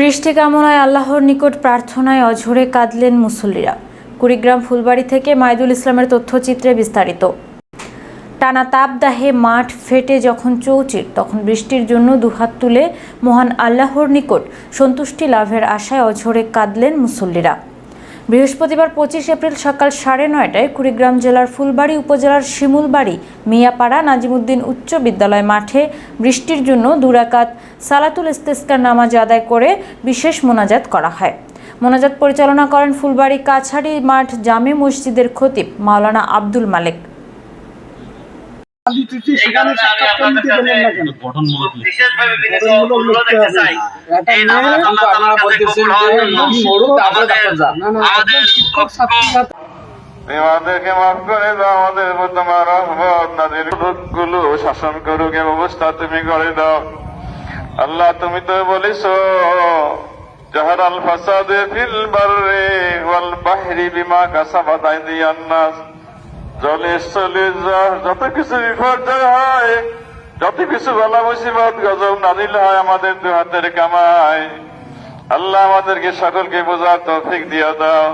বৃষ্টি কামনায় আল্লাহর নিকট প্রার্থনায় অঝরে কাঁদলেন মুসল্লিরা। কুড়িগ্রাম ফুলবাড়ি থেকে মাইদুল ইসলামের তথ্যচিত্রে বিস্তারিত। টানা তাপদাহে মাঠ ফেটে যখন চৌচির, তখন বৃষ্টির জন্য দুহাত তুলে মহান আল্লাহর নিকট সন্তুষ্টি লাভের আশায় অঝরে কাঁদলেন মুসল্লিরা। বৃহস্পতিবার পঁচিশ এপ্রিল সকাল সাড়ে নয়টায় কুড়িগ্রাম জেলার ফুলবাড়ি উপজেলার শিমুলবাড়ি মিয়াপাড়া নাজিমুদ্দিন উচ্চ বিদ্যালয় মাঠে বৃষ্টির জন্য দুরাকাত সালাতুল ইস্তেস্কার নামাজ আদায় করে বিশেষ মোনাজাত করা হয়। মোনাজাত পরিচালনা করেন ফুলবাড়ি কাছাড়ি মাঠ জামে মসজিদের খতিব মাওলানা আব্দুল মালেক। সেখানে সাক্ষাৎকার নিতে বললেন না কেন? গঠনমূলক লিখতে হবে। চাই এটা এই নিয়ে নামাজ আল্লাহ আপনারা বলতেছেন যে মরুক, তারপরে ডাক্তার যান। না না শিক্ষক পক্ষ- আমাদেরকে মাফ করে দাও আমাদের উপর তোমার রহমতগুলো শাসন করুক এ ব্যবস্থা তুমি করে দাও। আল্লাহ তুমি তো বলিস জাহার আল ফাসাদে ফিল বাররে ওয়াল বাহরি বিমা কাসাবাত আইদিয়ান নাস। জলে স্থলে যা- যত কিছু বিপর্যয় হয় যত কিছু বালা মুসিবত, গজব নাজিল হয় আমাদের দু হাতের কামায় আল্লাহ আমাদেরকে সকলকে বোঝার তৌফিক দিয়ে দাও।